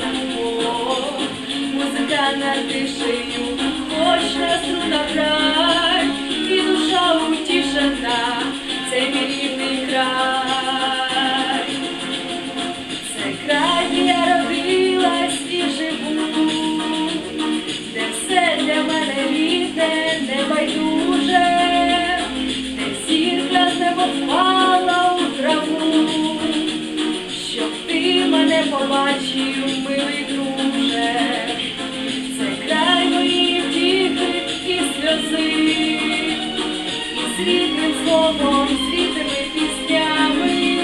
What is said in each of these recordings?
танго, музика над тишею, З рідними піснями.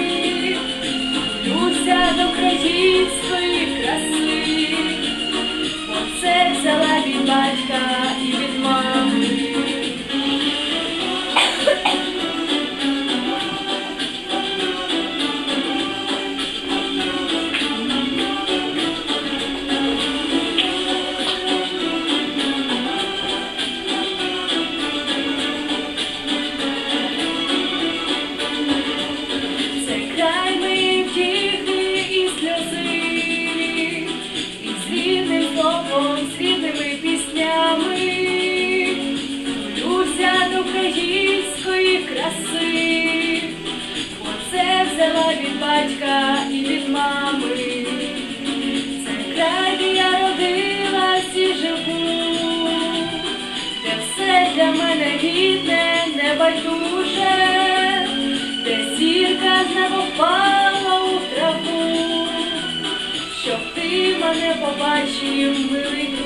Люся до української краси, бо це взяла від батька і від мами. Це край, де я родилась і живу, де все для мене рідне, небайдуже, де зірка з неба впала у траву, щоб ти мене побачив, милий.